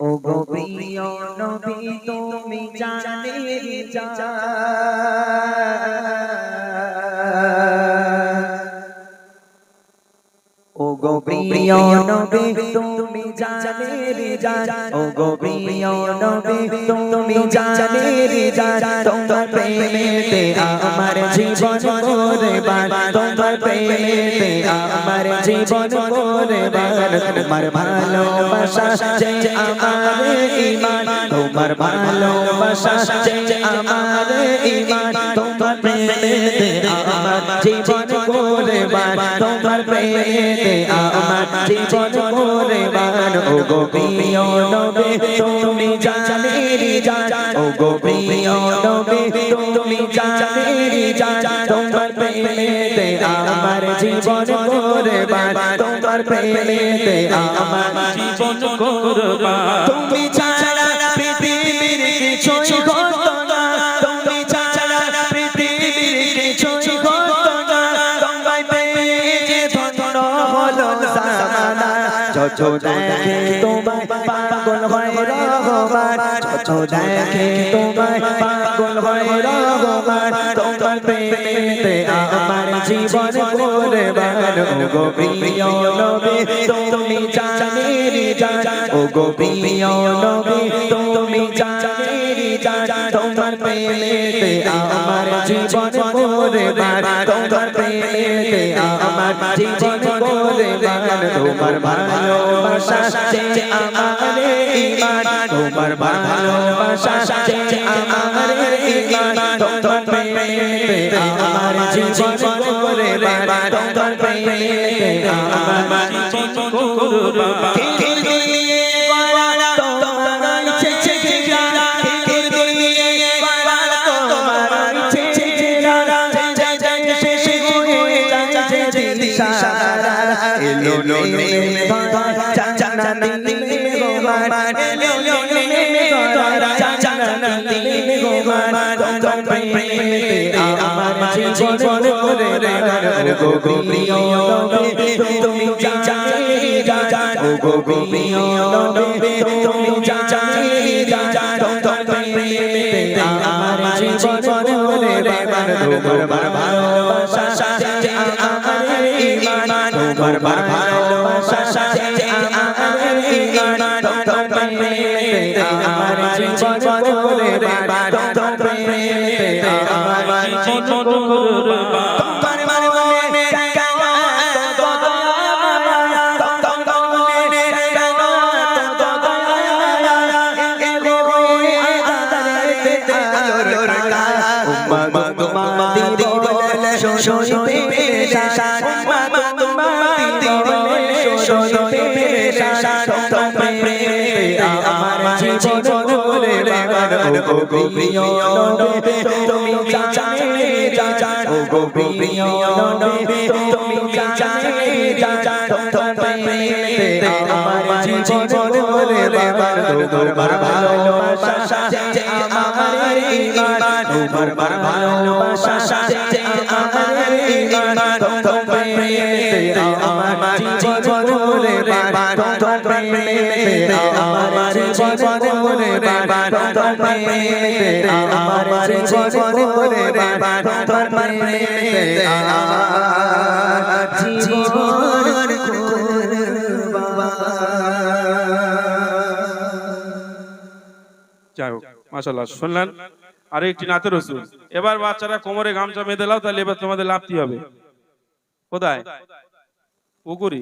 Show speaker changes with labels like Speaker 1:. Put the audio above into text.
Speaker 1: ও গো প্রিয় নবী তুমি জানে জান প্রিয় নবী তুমি জানের জান। ও গো প্রিয় নবী তুমি জানের জান। তোমার প্রেমেতে আমার জীবন কোরবান তোমার প্রেমেতে আমার জীবন কোরবান তোমার ভালোবাসা যে আমার ঈমান তোমার ভালোবাসা যে আমার ঈমান তোমার প্রেমেতে আমার জীবন তোমার প্রেমেতে আমার জীবন কোরবান ও গো প্রিয় নবী, তুমি জানের জান। ও গো প্রিয় নবী, তুমি জানের জান। তোমার প্রেমেতে আমার জীবন কোরবান তোমার প্রেমেতে আমার জীবন কোরবান তুমি ছাড়া পৃথিবীর কিছু সামানা যত দেখে তোমায় পাগল হয় রহমান যত দেখে তোমায় পাগল হয় রহমান তোমার প্রেমেতে আমার জীবন কোরবান। গো প্রিয় নবী, তুমি জানি জান ও গো প্রিয় নবী আমার জীবন কোরবান তোমার প্রেমেতে আমার জীবন কোরবান তোমার ভালোবাসা যে ঈমান তোমার ভালোবাসা যে ঈমান তোমার প্রেমেতে আমার জীবন কোরবান তোমার প্রেমেতে আমার জীবন দিল যে দিশারা এলো নে জান্নাতি মেহমান এলো নে জান্নাতি মেহমান তোমার প্রেমে আমার জীবন করে গো গো প্রিয় তুমি জানি জান ও গো প্রিয় নবী তুমি জানি জান তোমার প্রেমে আমার জীবন করে তোমার ভালোবাসা আমার জীবন করে তোমার প্রেমে আমার জীবন করে তোমার মনে কেন তো জীবন করে ও গো প্রিয় নবী তুমি জানে জান ও গো প্রিয় নবী তুমি জানে জান প্রেমে আমার জীবন করে তোমার ভালোবাসা যে আমার ঈমান তোমার ভালোবাসা যে আমার ঈমান তোমার প্রেমে জীবন করে তোমার প্রেমে আমার জীবন করে তোমার প্রেমে আমার জীবন করে তোমার প্রেমে জীবন
Speaker 2: যাই হোক মাশাল্লাহ শুনলেন? আর একটি নাতের রসুল। এবার বাচ্চারা কোমরে গামছা বেঁধে দাও তাহলে এবার তোমাদের লাভটি হবে। কোথায়? পুকুরি